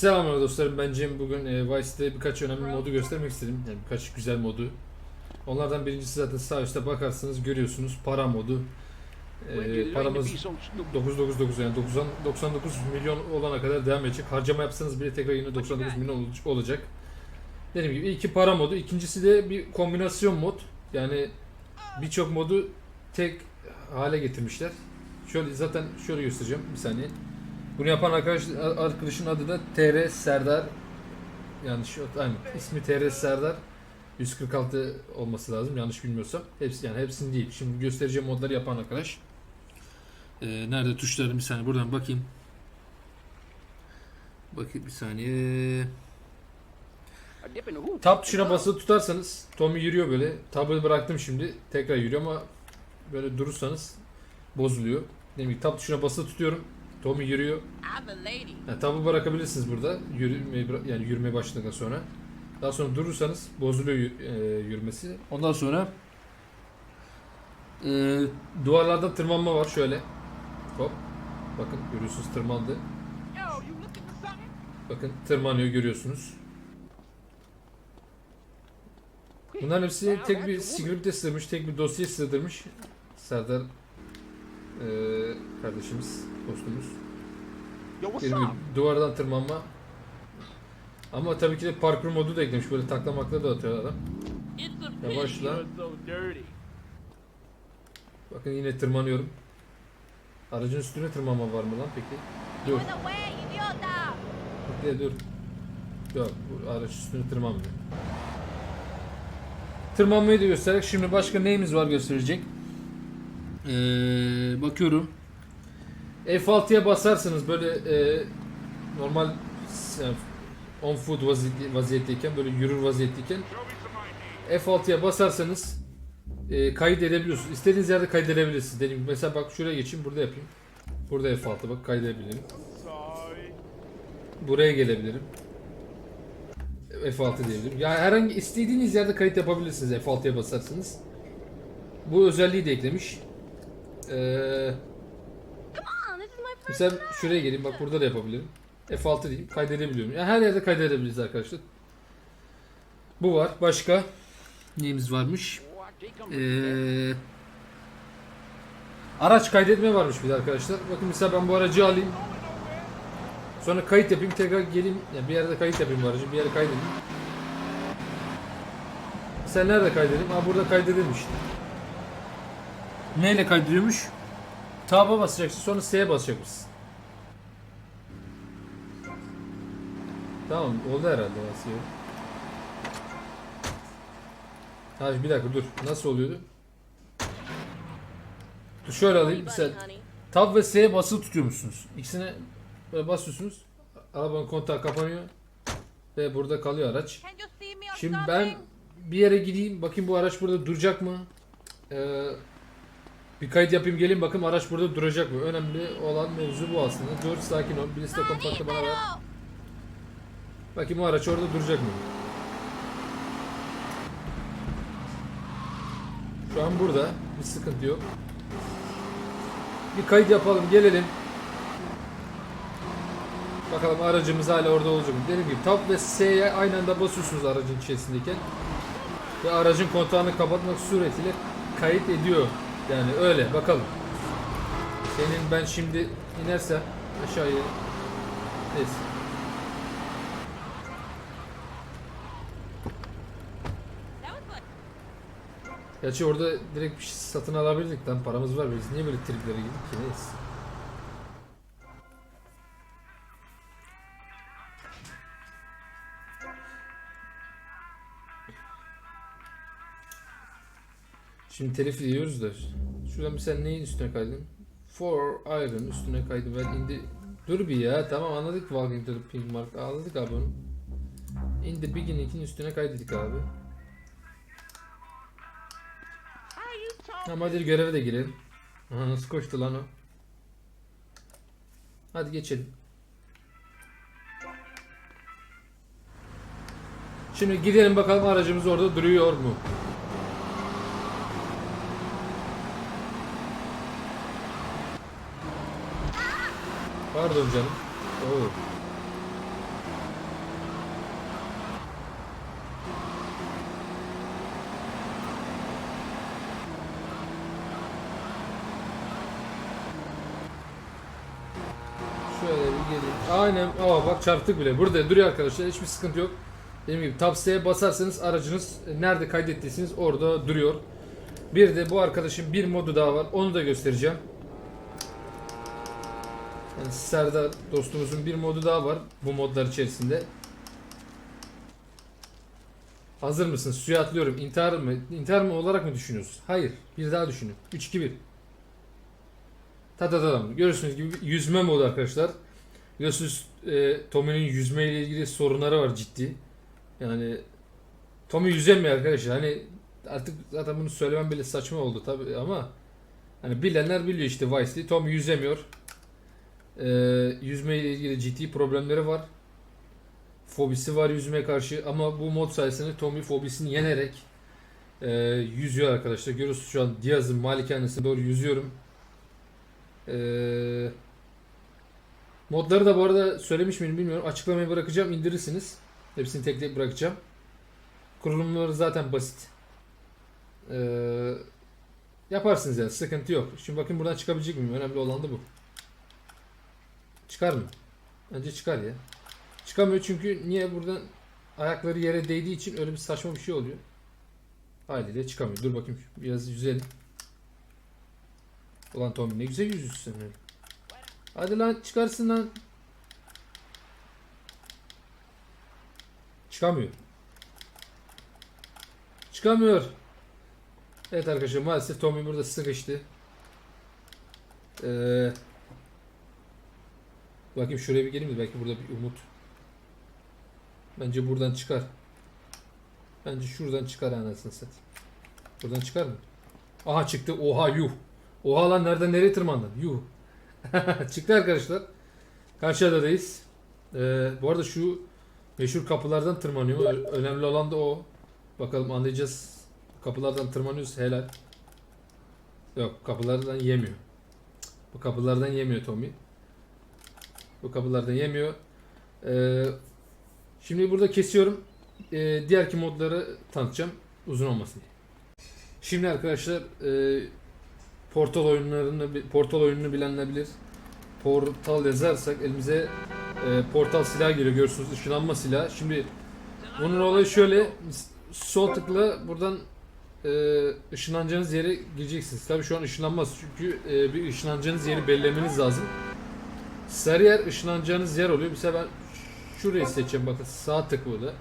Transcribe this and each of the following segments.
Selamlar dostlarım ben Cem. Bugün e, Vice'de birkaç önemli modu göstermek istedim. Yani birkaç güzel modu. Onlardan birincisi zaten sağ üstte bakarsanız görüyorsunuz para modu. E, paramız 999 yani 90, 99 milyon olana kadar devam edecek. Harcama yapsanız bile tekrar yine 99 milyon ol- olacak. Dediğim gibi ilki para modu. ikincisi de bir kombinasyon mod. Yani birçok modu tek hale getirmişler. Şöyle zaten şöyle göstereceğim bir saniye. Bunu yapan arkadaş, arkadaşın adı da TR Serdar. Yanlış aynı ismi TR Serdar. 146 olması lazım yanlış bilmiyorsam. Hepsi yani hepsini değil. Şimdi göstereceğim modları yapan arkadaş. Ee, nerede tuşları bir saniye buradan bakayım. Bakayım bir saniye. Tab tuşuna basılı tutarsanız Tommy yürüyor böyle. Tab'ı bıraktım şimdi. Tekrar yürüyor ama böyle durursanız bozuluyor. Demek ki tab tuşuna basılı tutuyorum. Tommy yürüyor. Yani tabı bırakabilirsiniz burada. Yürümeye, bıra- yani yürümeye başladıktan sonra. Daha sonra durursanız bozuluyor e, yürümesi. Ondan sonra e, duvarlarda tırmanma var şöyle. Hop. Bakın görüyorsunuz tırmandı. Bakın tırmanıyor görüyorsunuz. Bunların hepsi tek bir script'e sığdırmış, tek bir dosyaya sığdırmış. Serdar eee kardeşimiz, dostumuz. Gibi duvardan tırmanma. Ama tabii ki de parkur modu da eklemiş. Böyle taklamakla da atıyor adam. Yavaşla. Bakın yine tırmanıyorum. Aracın üstüne tırmanma var mı lan peki? Dur. Bekle dur. Yok bu araç üstüne tırmanmıyor. Tırmanmayı da göstererek şimdi başka neyimiz var gösterecek. Ee, bakıyorum. F6'ya basarsanız böyle e, normal on foot vaziyet, vaziyetteyken böyle yürür vaziyetteyken F6'ya basarsanız e, kayıt edebiliyorsunuz. İstediğiniz yerde kaydedebilirsiniz. Gibi mesela bak şuraya geçeyim burada yapayım. Burada F6 bak kaydedebilirim. Buraya gelebilirim. F6 diyebilirim. Ya herhangi istediğiniz yerde kayıt yapabilirsiniz F6'ya basarsanız. Bu özelliği de eklemiş. Ee, mesela şuraya geleyim bak burada da yapabilirim. F6 diyeyim kaydedebiliyorum. Yani her yerde kaydedebiliriz arkadaşlar. Bu var. Başka neyimiz varmış? Ee, araç kaydetme varmış bir de arkadaşlar. Bakın mesela ben bu aracı alayım. Sonra kayıt yapayım tekrar geleyim. Yani bir yerde kayıt yapayım bu aracı bir yere kaydedeyim. Sen nerede kaydedeyim? Aa burada kaydedilmiş. Neyle kaydediyormuş? Tab'a basacaksın sonra S'ye basacakmışsın. Tamam oldu herhalde basıyor. Ha bir dakika dur. Nasıl oluyordu? Dur şöyle alayım. Mesela. Tab ve S'ye basılı tutuyormuşsunuz. İkisine böyle basıyorsunuz. Arabanın kontağı kapanıyor. Ve burada kalıyor araç. Şimdi ben bir yere gideyim. Bakayım bu araç burada duracak mı? Ee, bir kayıt yapayım gelin bakayım araç burada duracak mı? Önemli olan mevzu bu aslında. Dur sakin ol. Birisi de kompaktı bana ver. Bakayım o araç orada duracak mı? Şu an burada. Bir sıkıntı yok. Bir kayıt yapalım. Gelelim. Bakalım aracımız hala orada olacak mı? Dediğim gibi Tab ve S'ye aynı anda basıyorsunuz aracın içerisindeyken. Ve aracın kontağını kapatmak suretiyle kayıt ediyor. Yani öyle. Bakalım. Senin ben şimdi inersem aşağıya neyse. Gerçi orada direkt bir şey satın alabilirdik lan paramız var biz niye böyle triplere girdik ki neyse. Şimdi telif ediyoruz da şuradan bir sen neyin üstüne kaydın? For Iron üstüne kaydı ben indi Dur bir ya tamam anladık Walking to the Pink anladık abi onu. In the beginning'in üstüne kaydedik abi. Tamam hadi göreve de girelim. Aha nasıl koştu lan o? Hadi geçelim. Şimdi gidelim bakalım aracımız orada duruyor mu? Pardon canım. Oo. Şöyle bir geleyim. Aynen. Aa bak çarptık bile. Burada duruyor arkadaşlar. Hiçbir sıkıntı yok. Dediğim gibi tapseye basarsanız aracınız nerede kaydettiyseniz orada duruyor. Bir de bu arkadaşın bir modu daha var. Onu da göstereceğim. Yani Serdar dostumuzun bir modu daha var bu modlar içerisinde. Hazır mısın? Suya atlıyorum. İntihar mı? İntihar mı olarak mı düşünüyorsun? Hayır. Bir daha düşünün. 3 2 1. Ta ta ta. Görüyorsunuz gibi yüzme modu arkadaşlar. Biliyorsunuz e, Tommy'nin yüzme ile ilgili sorunları var ciddi. Yani Tommy yüzemiyor arkadaşlar. Hani artık zaten bunu söylemem bile saçma oldu tabi ama hani bilenler biliyor işte Vice'li. Tommy yüzemiyor. E, yüzme ile ilgili ciddi problemleri var. Fobisi var yüzmeye karşı ama bu mod sayesinde Tommy fobisini yenerek e, yüzüyor arkadaşlar. Görüyorsunuz şu an Diaz'ın malikanesine doğru yüzüyorum. Ee, modları da bu arada söylemiş miyim bilmiyorum. Açıklamayı bırakacağım indirirsiniz. Hepsini tek tek bırakacağım. Kurulumları zaten basit. Ee, yaparsınız yani sıkıntı yok. Şimdi bakın buradan çıkabilecek miyim? Önemli olan da bu. Çıkar mı? Bence çıkar ya. Çıkamıyor çünkü niye buradan ayakları yere değdiği için öyle bir saçma bir şey oluyor. Haliyle çıkamıyor. Dur bakayım biraz yüzelim. Ulan Tommy ne güzel öyle. Hadi lan çıkarsın lan. Çıkamıyor. Çıkamıyor. Evet arkadaşlar maalesef Tommy burada sıkıştı. Ee, bakayım şuraya bir geleyim de belki burada bir umut. Bence buradan çıkar. Bence şuradan çıkar anasını satayım. Buradan çıkar mı? Aha çıktı. Oha yuh. Oha lan nereden nereye tırmandın? Yuh. Çıktı arkadaşlar. Karşı adadayız. Ee, bu arada şu meşhur kapılardan tırmanıyor. Önemli olan da o. Bakalım anlayacağız. Kapılardan tırmanıyoruz helal. Yok kapılardan yemiyor. Bu kapılardan yemiyor Tommy. Bu kapılardan yemiyor. Ee, şimdi burada kesiyorum. Ee, diğerki modları tanıtacağım. Uzun olmasın diye. Şimdi arkadaşlar e, portal oyunlarını portal oyununu bilenler bilir. Portal yazarsak elimize e, portal silah geliyor görüyorsunuz ışınlanma silahı. Şimdi bunun olayı şöyle sol tıkla buradan e, ışınlanacağınız yere gireceksiniz. Tabii şu an ışınlanmaz çünkü e, bir ışınlanacağınız yeri belirlemeniz lazım. Sarı yer ışınlanacağınız yer oluyor. Mesela ben şurayı seçeceğim bakın sağ tık burada.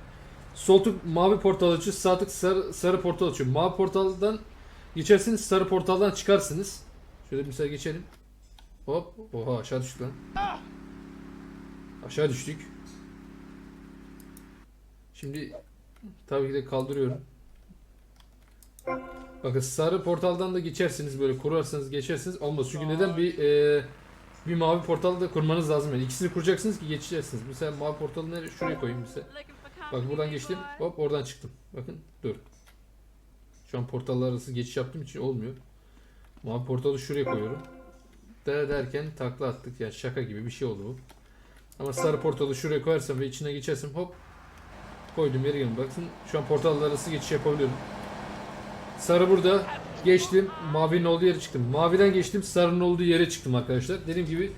Sol tık mavi portal açıyor, sağ tık sarı, sarı portal açıyor. Mavi portaldan geçersiniz, sarı portaldan çıkarsınız. Şöyle mesela geçelim. Hop, oha aşağı düştük lan. Aşağı düştük. Şimdi tabii ki de kaldırıyorum. Bakın sarı portaldan da geçersiniz böyle kurarsanız geçersiniz olmaz. Çünkü neden bir e, bir mavi portal da kurmanız lazım yani. İkisini kuracaksınız ki geçeceksiniz. Mesela mavi portalı nereye şuraya koyayım mesela. Bak buradan geçtim. Hop oradan çıktım. Bakın dur. Şu an portallar arası geçiş yaptığım için olmuyor. Mavi portalı şuraya koyuyorum. Der derken takla attık. Yani şaka gibi bir şey oldu bu. Ama sarı portalı şuraya koyarsam ve içine geçersem hop koydum yere gelin. Bakın şu an portallar arası geçiş yapabiliyorum. Sarı burada. Geçtim. Mavinin olduğu yere çıktım. Maviden geçtim. Sarının olduğu yere çıktım arkadaşlar. Dediğim gibi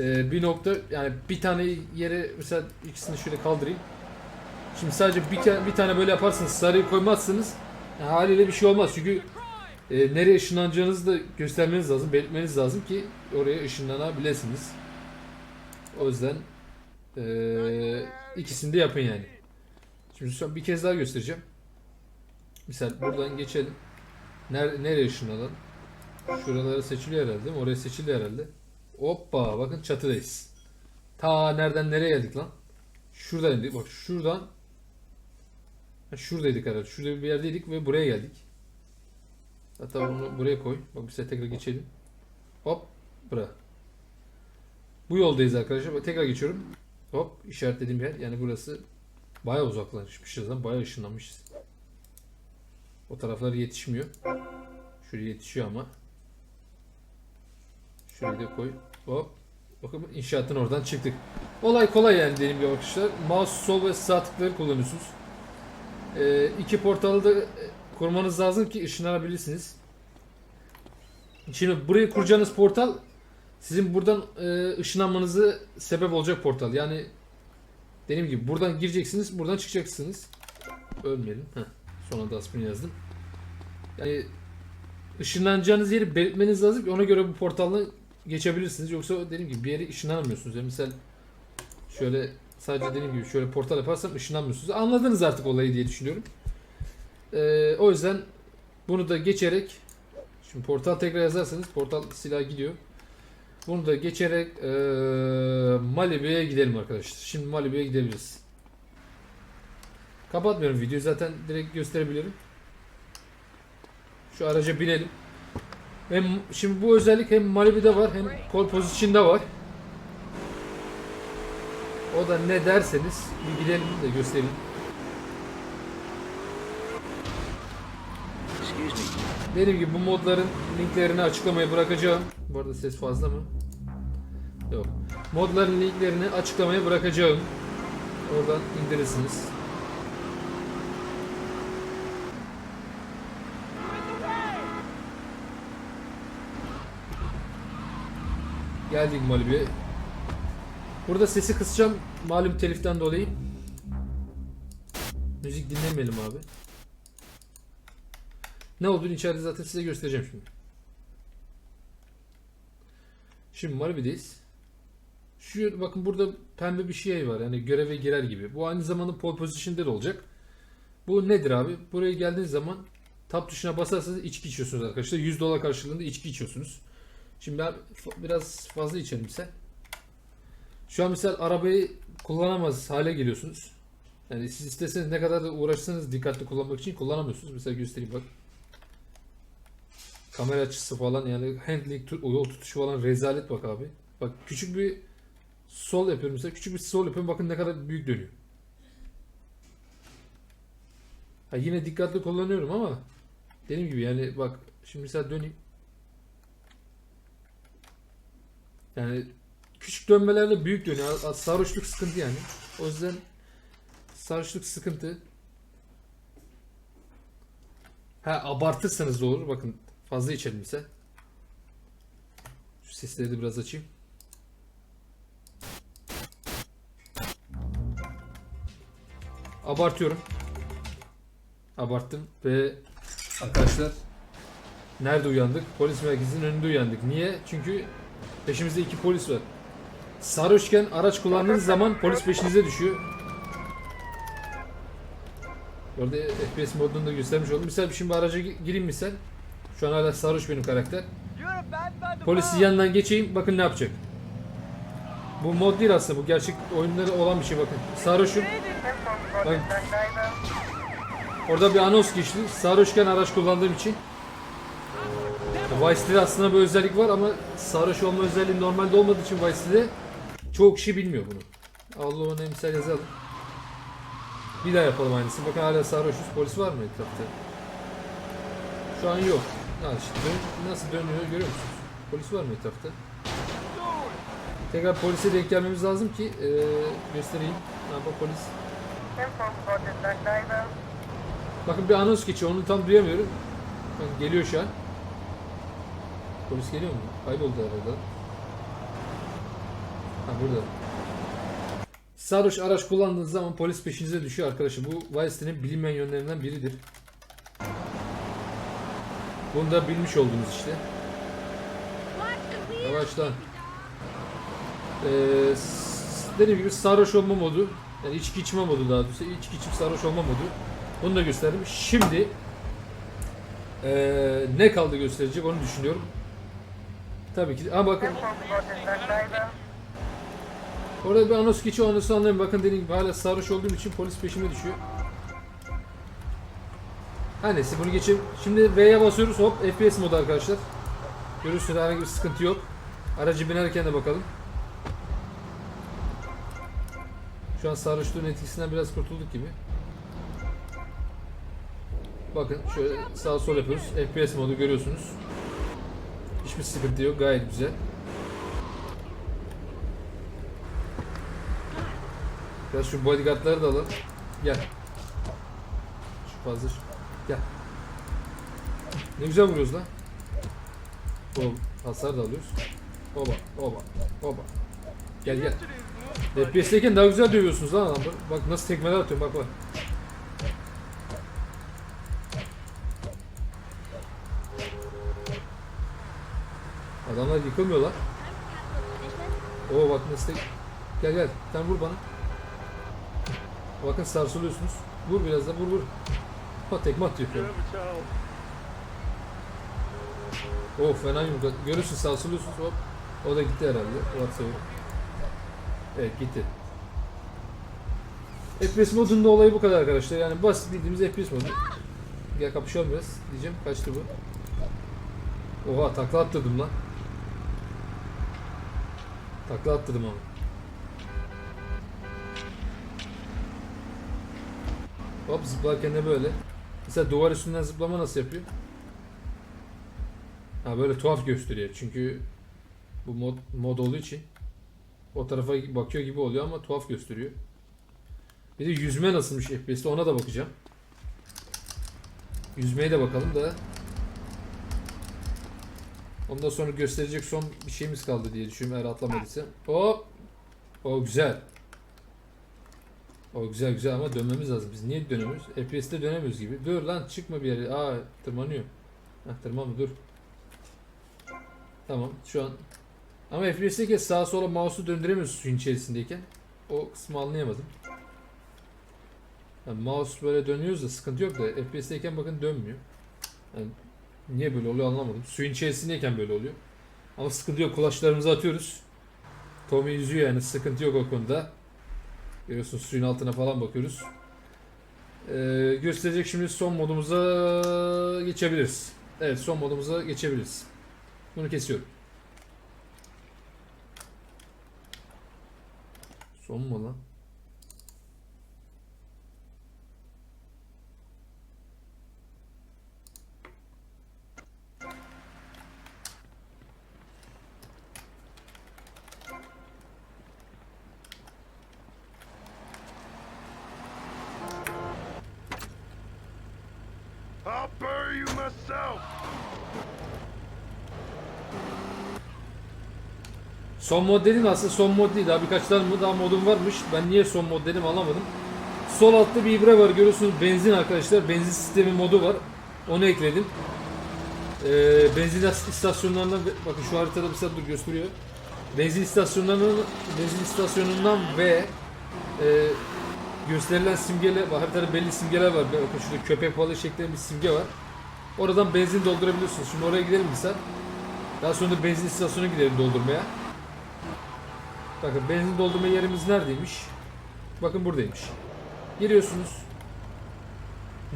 e, bir nokta yani bir tane yere mesela ikisini şöyle kaldırayım. Şimdi sadece bir, bir tane böyle yaparsınız. Sarıyı koymazsınız. yani haliyle bir şey olmaz. Çünkü e, nereye ışınlanacağınızı da göstermeniz lazım. Belirtmeniz lazım ki oraya ışınlanabilirsiniz. O yüzden e, ikisini de yapın yani. Şimdi bir kez daha göstereceğim. Misal buradan geçelim. Ner nereye ışınlanalım? Şuraları seçiliyor herhalde değil mi? Oraya seçildi herhalde. Hoppa bakın çatıdayız. Ta nereden nereye geldik lan? Şuradaydık. Bak şuradan şuradaydık herhalde. Şurada bir yerdeydik ve buraya geldik. Hatta bunu buraya koy. Bak bir tekrar geçelim. Hop. Bura. Bu yoldayız arkadaşlar. Bak, tekrar geçiyorum. Hop işaretlediğim yer. Yani burası bayağı uzaklaşmışız lan. Bayağı ışınlanmışız. O taraflar yetişmiyor. Şuraya yetişiyor ama. Şurayı da koy. Hop. Bakın inşaatın oradan çıktık. Olay kolay yani dediğim gibi arkadaşlar. Mouse sol ve sağ tıkları kullanıyorsunuz. Ee, iki portalı da e, kurmanız lazım ki ışınlanabilirsiniz. Şimdi burayı kuracağınız portal sizin buradan e, ışınlanmanızı sebep olacak portal. Yani dediğim gibi buradan gireceksiniz, buradan çıkacaksınız. Ölmeyelim. Heh, son anda aspirin yazdım. Yani ışınlanacağınız yeri belirtmeniz lazım ki ona göre bu portaldan geçebilirsiniz. Yoksa dediğim gibi bir yere ışınlanamıyorsunuz. Yani misal şöyle sadece dediğim gibi şöyle portal yaparsam ışınlanmıyorsunuz. Anladınız artık olayı diye düşünüyorum. Ee, o yüzden bunu da geçerek şimdi portal tekrar yazarsanız portal silah gidiyor. Bunu da geçerek ee, Malibu'ya gidelim arkadaşlar. Şimdi Malibu'ya gidebiliriz. Kapatmıyorum videoyu zaten direkt gösterebilirim. Şu araca binelim. Hem şimdi bu özellik hem Malibu'da var hem pole position'da var. O da ne derseniz bir gidelim de göstereyim. Dediğim gibi bu modların linklerini açıklamaya bırakacağım. Bu arada ses fazla mı? Yok. Modların linklerini açıklamaya bırakacağım. Oradan indirirsiniz. Geldik Malibu'ya. Burada sesi kısacağım malum teliften dolayı. Müzik dinlemeyelim abi. Ne olduğunu içeride zaten size göstereceğim şimdi. Şimdi Malibu'dayız. Şu bakın burada pembe bir şey var yani göreve girer gibi. Bu aynı zamanda pole position'da da olacak. Bu nedir abi? Buraya geldiğiniz zaman tab tuşuna basarsanız içki içiyorsunuz arkadaşlar. 100 dolar karşılığında içki içiyorsunuz. Şimdi ben biraz fazla içelim sen. Şu an mesela arabayı kullanamaz hale geliyorsunuz. Yani siz isteseniz ne kadar da uğraşsanız dikkatli kullanmak için kullanamıyorsunuz. Mesela göstereyim bak. Kamera açısı falan yani handling, tut, yol tutuşu falan rezalet bak abi. Bak küçük bir sol yapıyorum mesela. Küçük bir sol yapıyorum bakın ne kadar büyük dönüyor. Ha yine dikkatli kullanıyorum ama dediğim gibi yani bak şimdi mesela döneyim. Yani küçük dönmelerle büyük dönüyor. Sarhoşluk sıkıntı yani. O yüzden sarhoşluk sıkıntı. Ha abartırsanız da olur. Bakın fazla içelim ise. Şu sesleri de biraz açayım. Abartıyorum. Abarttım ve arkadaşlar nerede uyandık? Polis merkezinin önünde uyandık. Niye? Çünkü peşimizde iki polis var. Sarhoşken araç kullandığınız zaman polis peşinize düşüyor. Bu arada FPS modunu da göstermiş oldum. Misal şimdi araca gi- gireyim misal. Şu an hala sarhoş benim karakter. Polisi yanından geçeyim bakın ne yapacak. Bu mod değil aslında bu gerçek oyunları olan bir şey bakın. Sarhoşum. Bakın. Orada bir anons geçti. Sarhoşken araç kullandığım için. Vice aslında bir özellik var ama sarhoş olma özelliği normalde olmadığı için Vice City'de çoğu kişi bilmiyor bunu. Allah ona misal yazalım. Bir daha yapalım aynısını. Bakın hala sarhoşuz. Polis var mı etrafta? Şu an yok. Ha işte nasıl dönüyor görüyor musunuz? Polis var mı etrafta? Tekrar polise denk gelmemiz lazım ki eee, göstereyim. Bak polis. Bakın bir anons geçiyor. Onu tam duyamıyorum. Geliyor şu an. Polis geliyor mu? Kayboldu herhalde. Ha burada. Sarhoş araç kullandığınız zaman polis peşinize düşüyor arkadaşlar. Bu Vice bilinmeyen yönlerinden biridir. Bunu da bilmiş oldunuz işte. Yavaştan. Ee, dediğim gibi sarhoş olma modu. Yani içki içme modu daha doğrusu. İçki içip sarhoş olma modu. Onu da gösterdim. Şimdi ee, ne kaldı gösterecek onu düşünüyorum. Tabii ki. Ama bakın orada bir anons geçiyor. Anonsu anlayın. Bakın dediğim gibi hala sarhoş olduğum için polis peşime düşüyor. Her neyse bunu geçelim. Şimdi V'ye basıyoruz. Hop FPS modu arkadaşlar. Görürsünüz herhangi bir sıkıntı yok. Aracı binerken de bakalım. Şu an sarhoşluğun etkisinden biraz kurtulduk gibi. Bakın şöyle sağ sol yapıyoruz. FPS modu görüyorsunuz. Hiçbir sıkıntı yok. Gayet güzel. Biraz şu bodyguardları da alalım. Gel. Şu fazla şu. Gel. Ne güzel vuruyoruz lan. O hasar da alıyoruz. Oba, oba, oba. Gel gel. FPS'teyken daha güzel dövüyorsunuz lan adamları. Bak nasıl tekmeler atıyorum bak bak. Yıkılmıyorlar. Oo bak nasıl tek... Gel gel sen vur bana. Bakın sarsılıyorsunuz. Vur biraz da vur vur. Ha tekme ever tell? Oh fena yumruk. at- Görürsün sarsılıyorsunuz hop. O da gitti herhalde. Varsayıyorum. Evet gitti. FPS modunda olayı bu kadar arkadaşlar. Yani basit bildiğimiz FPS modu. Gel kapışalım biraz diyeceğim. Kaçtı bu? Oha takla attırdım lan. Takla attırdım ama. Hop zıplarken de böyle. Mesela duvar üstünden zıplama nasıl yapıyor? Ha böyle tuhaf gösteriyor çünkü bu mod, mod olduğu için o tarafa bakıyor gibi oluyor ama tuhaf gösteriyor. Bir de yüzme nasılmış FPS'te ona da bakacağım. Yüzmeye de bakalım da. Ondan sonra gösterecek son bir şeyimiz kaldı diye düşünüyorum eğer atlamadıysa. Hop. O güzel. O güzel güzel ama dönmemiz lazım. Biz niye dönemiyoruz? FPS'te dönemiyoruz gibi. Dur lan çıkma bir yere. Aa tırmanıyor. Hah tırmanma dur. Tamam şu an. Ama FPS'teyken sağa sola mouse'u döndüremiyorsun suyun içerisindeyken. O kısmı anlayamadım. Yani mouse böyle dönüyoruz da sıkıntı yok da FPS'teyken bakın dönmüyor. Yani niye böyle oluyor anlamadım. Suyun içerisindeyken böyle oluyor. Ama sıkıntı yok. Kulaçlarımızı atıyoruz. Tommy yüzüyor yani sıkıntı yok o konuda. Görüyorsunuz suyun altına falan bakıyoruz. Ee, gösterecek şimdi son modumuza geçebiliriz. Evet son modumuza geçebiliriz. Bunu kesiyorum. Son mu lan? Son mod dedim aslında son mod değil daha birkaç tane daha modum varmış. Ben niye son mod dedim anlamadım. Sol altta bir ibre var görüyorsunuz benzin arkadaşlar. Benzin sistemi modu var. Onu ekledim. Ee, benzin istasyonlarından bakın şu haritada bir dur gösteriyor. Benzin istasyonlarının benzin istasyonundan ve e, gösterilen simgeler var. Haritada belli simgeler var. Bakın şurada köpek balığı şeklinde bir simge var. Oradan benzin doldurabiliyorsunuz. Şimdi oraya gidelim misal. Daha sonra da benzin istasyonuna gidelim doldurmaya. Bakın benzin doldurma yerimiz neredeymiş? Bakın buradaymış. Giriyorsunuz.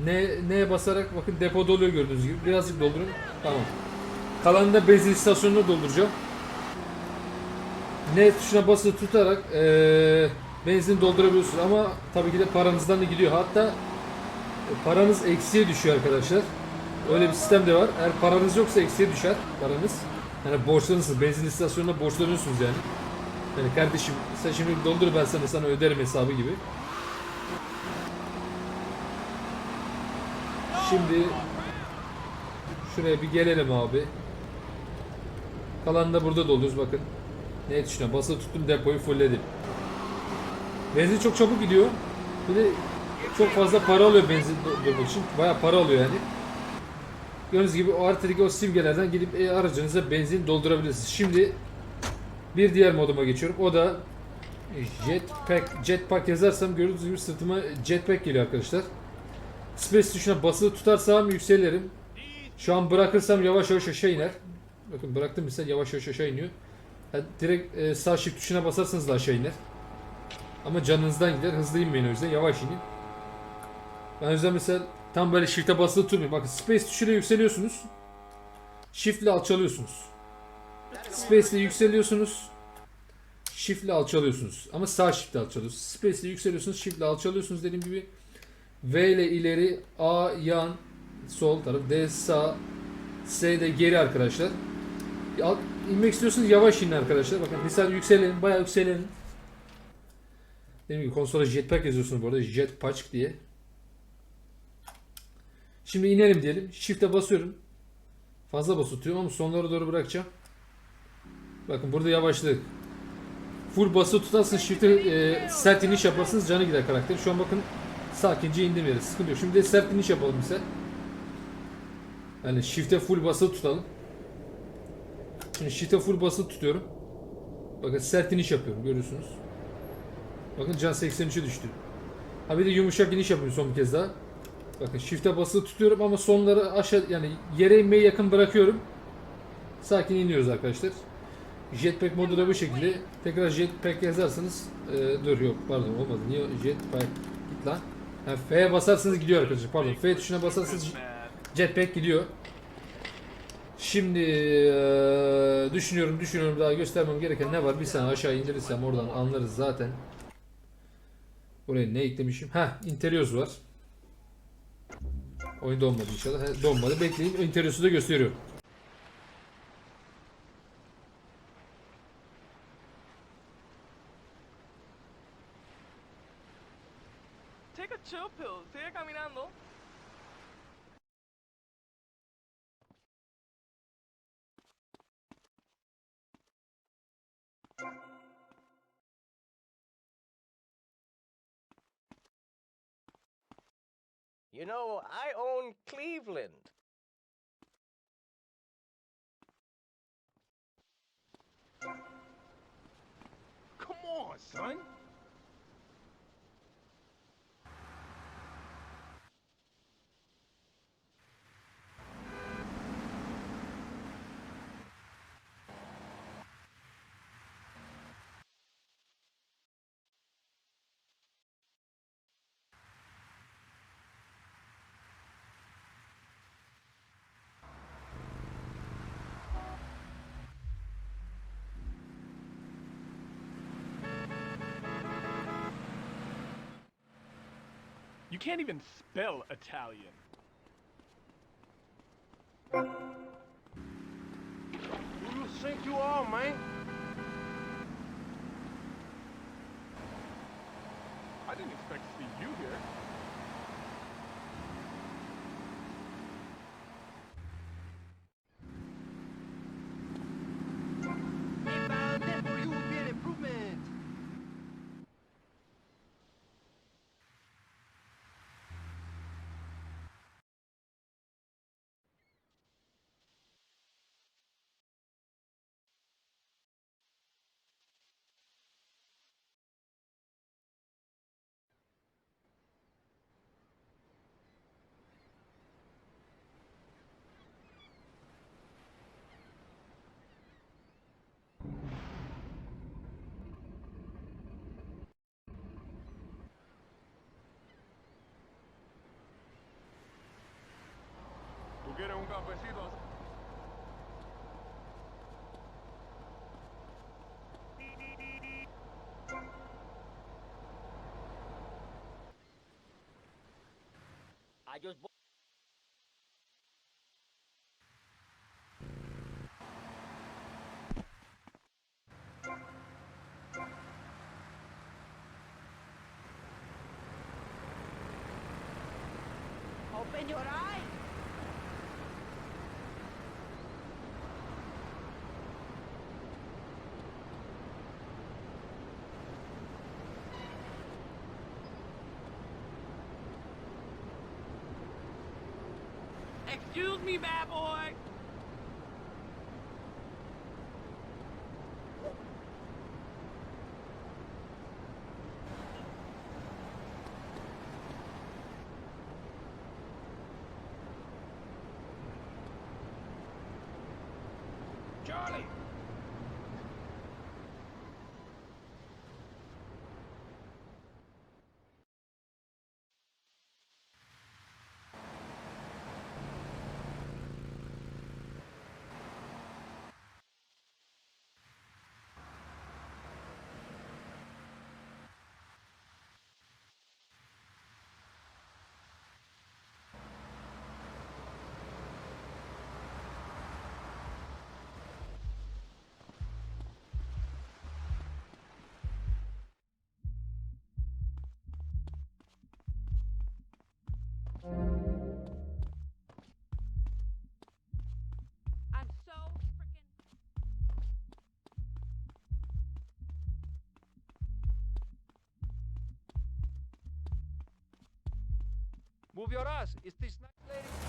Ne neye basarak bakın depo doluyor gördüğünüz gibi. Birazcık doldurun. Tamam. Kalanını da benzin istasyonuna dolduracağım. Ne tuşuna basılı tutarak eee benzin doldurabiliyorsunuz ama tabii ki de paranızdan da gidiyor. Hatta paranız eksiye düşüyor arkadaşlar. Öyle bir sistem de var. Eğer paranız yoksa eksiye düşer paranız. Yani borçlanırsınız. Benzin istasyonuna borçlanıyorsunuz yani. Yani kardeşim sen şimdi doldur ben sana sana öderim hesabı gibi. Şimdi şuraya bir gelelim abi. Kalanını da burada dolduruyoruz bakın. Ne tuşuna basılı tuttum depoyu fullledim. Benzin çok çabuk gidiyor. Bir de çok fazla para alıyor benzin doldurmak için. Bayağı para alıyor yani. Gördüğünüz gibi o haritadaki o simgelerden gidip e, aracınıza benzin doldurabilirsiniz. Şimdi bir diğer moduma geçiyorum. O da Jetpack. Jetpack yazarsam gördüğünüz gibi sırtıma Jetpack geliyor arkadaşlar. Space tuşuna basılı tutarsam yükselirim. Şu an bırakırsam yavaş yavaş aşağı iner. Bakın bıraktım mesela yavaş yavaş aşağı iniyor. Yani direkt e, sağ shift tuşuna basarsanız da aşağı iner. Ama canınızdan gider. Hızlı inmeyin o yüzden. Yavaş inin. Ben o yüzden mesela tam böyle shift'e basılı tutmayın. Bakın space tuşuyla yükseliyorsunuz. Shift ile alçalıyorsunuz. Space ile yükseliyorsunuz. Shift ile alçalıyorsunuz. Ama sağ shift ile alçalıyorsunuz. Space ile yükseliyorsunuz. Shift ile alçalıyorsunuz dediğim gibi. V ile ileri, A yan, sol taraf, D sağ, S de geri arkadaşlar. Alt, inmek istiyorsanız yavaş inin arkadaşlar. Bakın misal yükselelim, bayağı yükselelim. Dediğim gibi konsola jetpack yazıyorsunuz bu arada. Jetpack diye. Şimdi inelim diyelim. Shift'e basıyorum. Fazla basıtıyorum ama sonlara doğru bırakacağım. Bakın burada yavaşlık. Full bası tutarsın shift'e e, sert iniş yaparsınız canı gider karakter. Şu an bakın sakince indim yere sıkıntı yok. Şimdi de sert iniş yapalım bize. Yani shift'e full bası tutalım. Şimdi shift'e full bası tutuyorum. Bakın sert iniş yapıyorum görüyorsunuz. Bakın can 83'e düştü. Ha bir de yumuşak iniş yapıyorum son bir kez daha. Bakın shift'e basılı tutuyorum ama sonları aşağı yani yere inmeye yakın bırakıyorum. Sakin iniyoruz arkadaşlar. Jetpack modu da bu şekilde. Tekrar jetpack yazarsanız e, dur yok pardon olmadı. Niye jetpack git lan. Ha, F'ye basarsanız gidiyor arkadaşlar. Pardon F tuşuna basarsanız jetpack gidiyor. Şimdi e, düşünüyorum düşünüyorum daha göstermem gereken ne var? Bir saniye aşağı indirirsem oradan anlarız zaten. Oraya ne eklemişim? Ha, interiors var. Oyun donmadı inşallah. Ha, donmadı. Bekleyin. Interiors'u da gösteriyorum. Take a chill pill. Sigue caminando. You know, I own Cleveland. Come on, son. You can't even spell Italian. You think you are, man? ¿Tú quieres un cafecito? I just Open your eyes. Excuse me, bad boy. Move your ass. Is this nice, lady?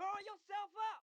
Hurry yourself up!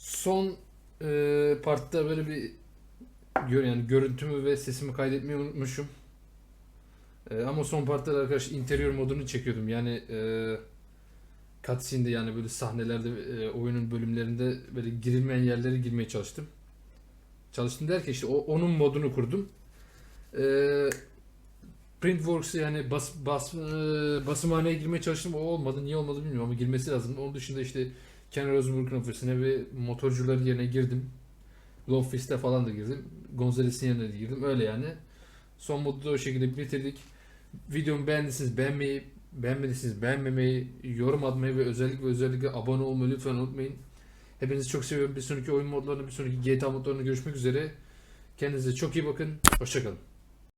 Son e, partta böyle bir gör yani görüntümü ve sesimi kaydetmeyi unutmuşum. E, ama son partta da arkadaş interior modunu çekiyordum. Yani e, cutscene'de yani böyle sahnelerde e, oyunun bölümlerinde böyle girilmeyen yerlere girmeye çalıştım. Çalıştım derken işte o, onun modunu kurdum. E, Printworks'e yani bas, bas, e, basımhaneye girmeye çalıştım. O olmadı. Niye olmadı bilmiyorum ama girmesi lazım. Onun dışında işte Ken Rosenberg'in ofisine ve motorcuların yerine girdim. Lofist'e falan da girdim. Gonzales'in yerine de girdim. Öyle yani. Son modu da o şekilde bitirdik. Videomu beğendiyseniz beğenmeyi, beğenmediyseniz beğenmemeyi, yorum atmayı ve özellikle özellikle abone olmayı lütfen unutmayın. Hepinizi çok seviyorum. Bir sonraki oyun modlarında, bir sonraki GTA modlarında görüşmek üzere. Kendinize çok iyi bakın. Hoşçakalın.